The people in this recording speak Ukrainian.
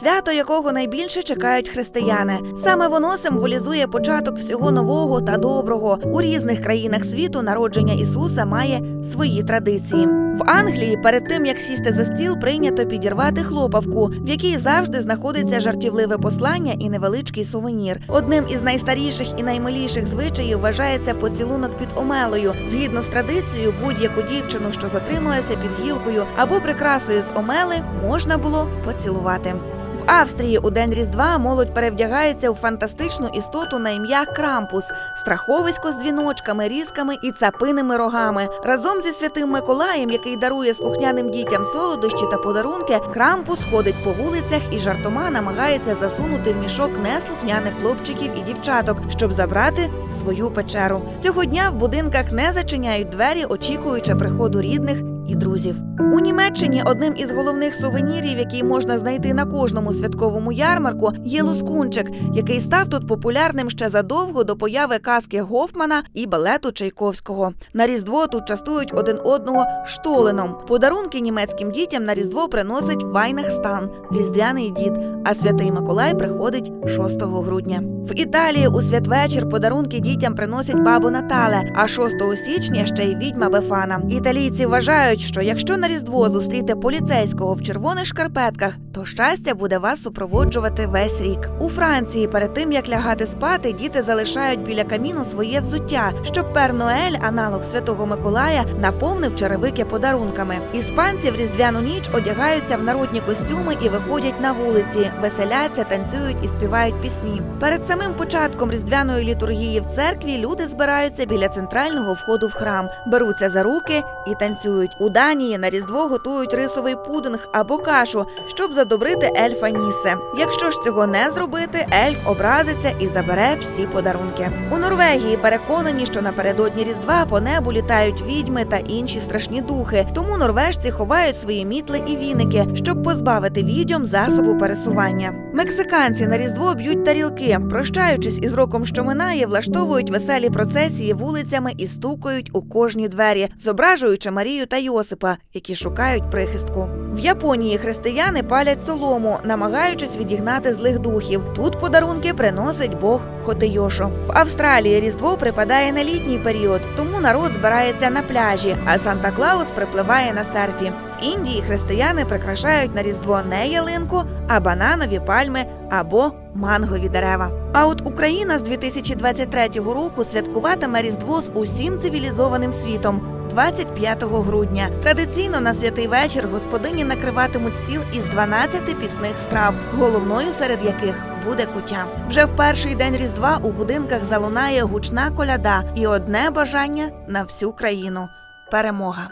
свято якого найбільше чекають християни. Саме воно символізує початок всього нового та доброго. У різних країнах світу народження Ісуса має свої традиції. В Англії перед тим як сісти за стіл, прийнято підірвати хлопавку, в якій завжди знаходиться жартівливе послання і невеличкий сувенір. Одним із найстаріших і наймиліших звичаїв вважається поцілунок під омелою. Згідно з традицією, будь-яку дівчину, що затрималася під гілкою або прикрасою з омели, можна було поцілувати. Австрії у день Різдва молодь перевдягається у фантастичну істоту на ім'я Крампус, страховисько з дзвіночками, різками і цапиними рогами. Разом зі святим Миколаєм, який дарує слухняним дітям солодощі та подарунки, Крампус ходить по вулицях і жартома намагається засунути в мішок неслухняних хлопчиків і дівчаток, щоб забрати свою печеру. Цього дня в будинках не зачиняють двері, очікуючи приходу рідних друзів. У Німеччині одним із головних сувенірів, який можна знайти на кожному святковому ярмарку, є лускунчик, який став тут популярним ще задовго до появи казки Гофмана і балету Чайковського. На різдво тут частують один одного штоленом. Подарунки німецьким дітям на різдво приносить Вайнахстан, різдвяний дід. А святий Миколай приходить 6 грудня. В Італії у святвечір подарунки дітям приносять бабу Натале, а 6 січня ще й відьма Бефана. Італійці вважають, що якщо на різдво зустріти поліцейського в червоних шкарпетках, то щастя буде вас супроводжувати весь рік. У Франції перед тим як лягати спати, діти залишають біля каміну своє взуття, щоб Пер Ноель, аналог святого Миколая, наповнив черевики подарунками. Іспанці в різдвяну ніч одягаються в народні костюми і виходять на вулиці, веселяться, танцюють і співають пісні. Перед самим початком різдвяної літургії в церкві люди збираються біля центрального входу в храм, беруться за руки і танцюють. У Данії на різдво готують рисовий пудинг або кашу, щоб задобрити ельфа Нісе. Якщо ж цього не зробити, ельф образиться і забере всі подарунки. У Норвегії переконані, що напередодні різдва по небу літають відьми та інші страшні духи. Тому норвежці ховають свої мітли і віники, щоб позбавити відьом засобу пересування. Мексиканці на різдво б'ють тарілки, прощаючись із роком, що минає, влаштовують веселі процесії вулицями і стукають у кожні двері, зображуючи Марію та Йосипа, які шукають прихистку. В Японії християни палять солому, намагаючись відігнати злих духів. Тут подарунки приносить Бог Хотийошо. В Австралії Різдво припадає на літній період, тому народ збирається на пляжі, а Санта Клаус припливає на серфі. В Індії християни прикрашають на Різдво не ялинку, а бананові пальми або мангові дерева. А от Україна з 2023 року святкуватиме Різдво з усім цивілізованим світом. 25 грудня традиційно на святий вечір господині накриватимуть стіл із 12 пісних страв, головною серед яких буде кутя. Вже в перший день Різдва у будинках залунає гучна коляда і одне бажання на всю країну перемога.